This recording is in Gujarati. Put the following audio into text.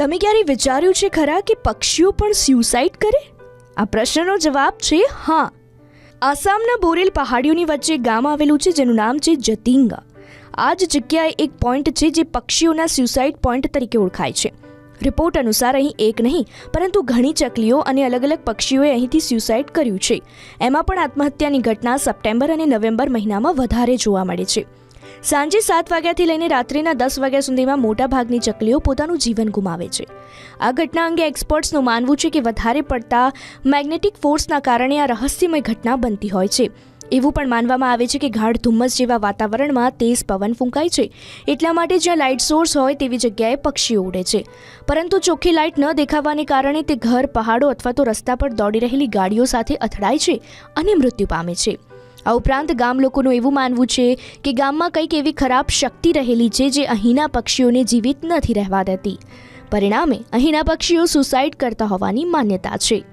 તમે ક્યારેય વિચાર્યું છે ખરા કે પક્ષીઓ પણ સ્યુસાઇડ કરે? આ પ્રશ્નનો જવાબ છે હા. આસામના બોરેલ પહાડીઓની વચ્ચે ગામ આવેલું છે જેનું નામ છે જતિંગા. આ જ જગ્યાએ એક પોઈન્ટ છે જે પક્ષીઓના સ્યુસાઇડ પોઈન્ટ તરીકે ઓળખાય છે. રિપોર્ટ અનુસાર અહીં એક નહીં, પરંતુ ઘણી ચકલીઓ અને અલગ અલગ પક્ષીઓએ અહીંથી સ્યુસાઇડ કર્યું છે. એમાં પણ આત્મહત્યાની ઘટના સપ્ટેમ્બર અને નવેમ્બર મહિનામાં વધારે જોવા મળે છે. સાંજે સાત વાગ્યાથી લઈને રાત્રિના દસ વાગ્યા સુધીમાં મોટાભાગની ચકલીઓ પોતાનું જીવન ગુમાવે છે. આ ઘટના અંગે એક્સપર્ટ્સનું માનવું છે કે વધારે પડતા મેગ્નેટિક ફોર્સના કારણે આ રહસ્યમય ઘટના બનતી હોય છે. એવું પણ માનવામાં આવે છે કે ગાઢ ધુમ્મસ જેવા વાતાવરણમાં તેજ પવન ફૂંકાય છે. એટલા માટે જ્યાં લાઇટ સોર્સ હોય તેવી જગ્યાએ પક્ષીઓ ઉડે છે. પરંતુ ચોખ્ખી લાઇટ ન દેખાવાને કારણે તે ઘર, પહાડો અથવા તો રસ્તા પર દોડી રહેલી ગાડીઓ સાથે અથડાય છે અને મૃત્યુ પામે છે. આ ઉપરાંત ગામ લોકોનું એવું માનવું છે કે ગામમાં કંઈક એવી ખરાબ શક્તિ રહેલી છે જે અહીંના પક્ષીઓને જીવિત નથી રહેવા દેતી. પરિણામે અહીંના પક્ષીઓ સુસાઇડ કરતા હોવાની માન્યતા છે.